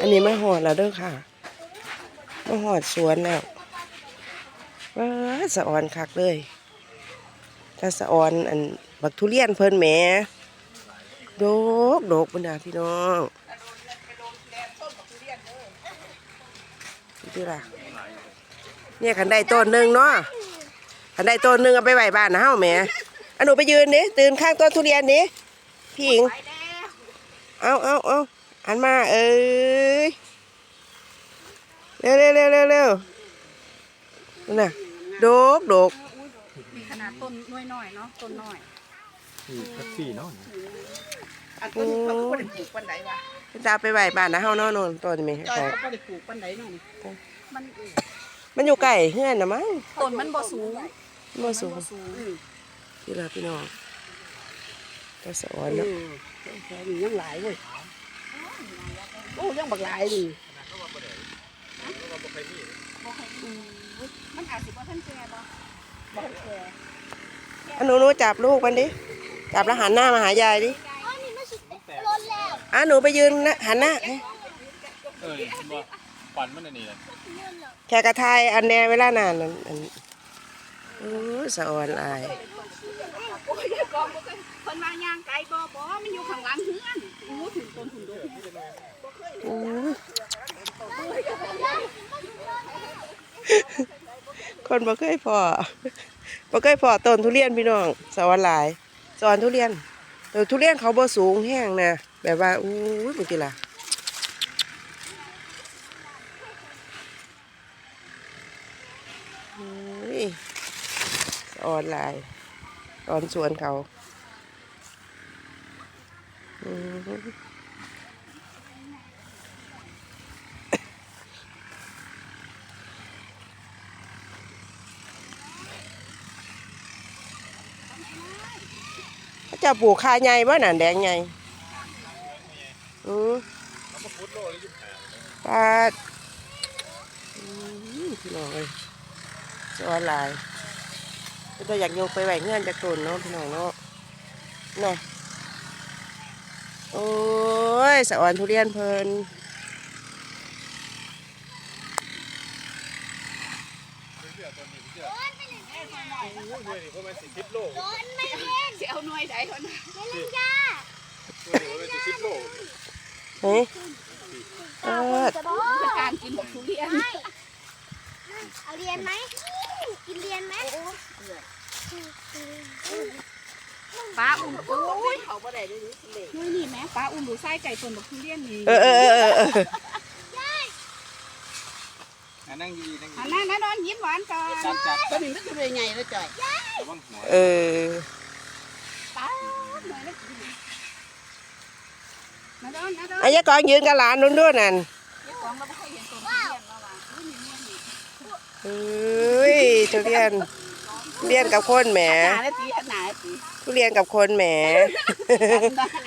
อันนี้มาหอดแล้วเด้อค่ะมาหอดสวนแล้วว้าสะออนคักเลยถ้าสะออนอันบักทุเรียนเพิ่นแหมโดกโดกบรรดาพี่น้องดูล่ะเนี่ยขันได้ต้นหนึ่งเนาะขันได้ต้นหนึ่งเอาไปไหว้บ้านนะเฮาแหมอันหนูไปยืนดิตื่นข้างต้นทุเรียนดิพี่หญิงเอาเอาเอา หันมาเอ้ยเร็วเร็วเร็วเร็วเร็วนั่นน่ะโดกโดกมีขนาดต้นน้อยน้อยๆเนาะต้นน้อยนี่แท็กซี่เนาะอันต้นนี้เขาก็ได้ปลูกปันไดวะตาไปไหว้บ้านนะเฮาเนาะโน่นต้นมีจอยเขาก็ได้ปลูกปันไดเนาะนี่มันมันอยู่ใกล้เฮือนนะมั้งต้นมันบ่สูงบ่สูงบ่สูงพี่ลาพี่น้องตาสอนเนาะแค่นี้ยังหลายเว้ย โอ้ยังบักหลายนี่มันอาจสิบ่ทันแก่บ่บ่ทันแก่อันหนูหนูจับลูกมันดิ จับแล้วหันหน้ามาหายายดิอ๋อนี่มันสิรถแล้วอะหนูไปยืนนะหันหน้าเออคุณว่าฝันมันอันนี้เลยแค่กระทายอันแน่เวลานานนั่นอันโอ้ยสะออนอายโอ้ยกองบ่เคยเพิ่นมาย่างไกลบ่บ่มันอยู่ข้างหลังเฮือนโอ้ถึงต้นถึงดอกโอ้ยคนบ่เคยพอบ่เคยพอต้นทุเรียนพี่น้องสะออนหลายสอนทุเรียนแต่ทุเรียนเขาบ่สูงแห้งนะแบบว่าอู้ยมึงกี่ล่ะโอ้ยสะออนหลา ยสะอนสวนเขาเขาจะปลูกคาใหญ่บ่น่ะแดงใหญ่อือปาดอืมพี่น้องเอ้ยสอนหลาย ก็จะอยากโยกไปไหวเงื่อนจากต้นเนาะพี่น้องเนาะน่ะโอ้ยสะออนทุเรียนเพลินเพราะมันสิสิบโลรถไม่เล่นสิเอาหน่วยใดเท่านั้นไม่เล่นจ้าเพราะมันสิสิบโลเฮ้ยเออจะบอกเป็นการกินบักทุเรียนเอาเรียนไหมกินเรียนไหม ป้าอุ้มโอ้ยเขาบ่ได้เลยนี่นี่แม่ป้าอุ้มดูไส้ไก่ต้นบักทุเรียนนี่เออเออเออเออเอออะนั่งดีๆนั่งหันดีหน้าน้านอนยิ้มหวานก่อนๆจับจับตัวนี้มันจะเป็นไงแล้วจ่อยระวังหัวเออป้าหน่อยนะน้าดอนน้าดอนอายะกองยืนกับหลานนุ่นด้วยนั่นเดี๋ยวของเราไม่ค่อยเห็นต้นทุเรียนแล้วว่ะอุ้ยนี่นี่นี่เฮ้ยทุเรียนทุเรียนกับคนแหมหนา เลยปีหนาปีทุเรียนกับคนแหม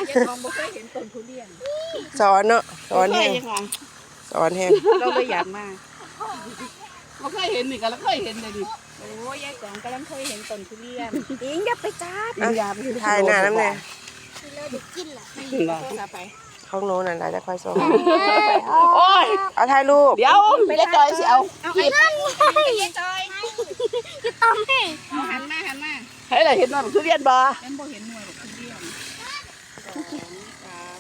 เดี๋ยวของไม่เคยเห็นต้นทุเรียนสอนเนาะสอนเคแห้ยงยังไงสอนแห้งเราเลยอยากมาไม่เคยเห็นนี่ก็แล้วเคยเห็นเลยดิโอ้ยยายกองกำลังเคยเห็นต้นทุเรียนอิงอย่าไปจับอะอยาไปถ่ายหน้าน้ำแน่เราเด็กกินล่ะโทรศัพท์ไปของโน้นนั่นแหละจะคอยส่งโอ้ยเอาถ่ายรูปเดี๋ยวไม่ได้จอยสิเอาเอาไอ้นั่นไงจอยจะต้องให้เอาหันมาหันมา เฮ้ยเราเห็นว่าทุเรียนบ่ฉันบ่เห็นหน่วยหรอกทุเรียนสองสาม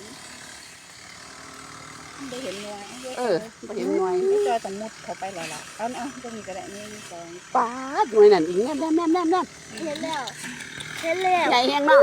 ได้เห็นหน่วยเออบ่เห็นหน่วยไม่จอยต้องมุดเข้าไปแล้วล่ะเอาเอาตรงนี้ก็ได้นี่สองป้าดหน่วยนั่นอีกแน่นแน่นแน่นแน่นเห็นแล้ว เห็นแล้วใหญ่แฮงเนาะ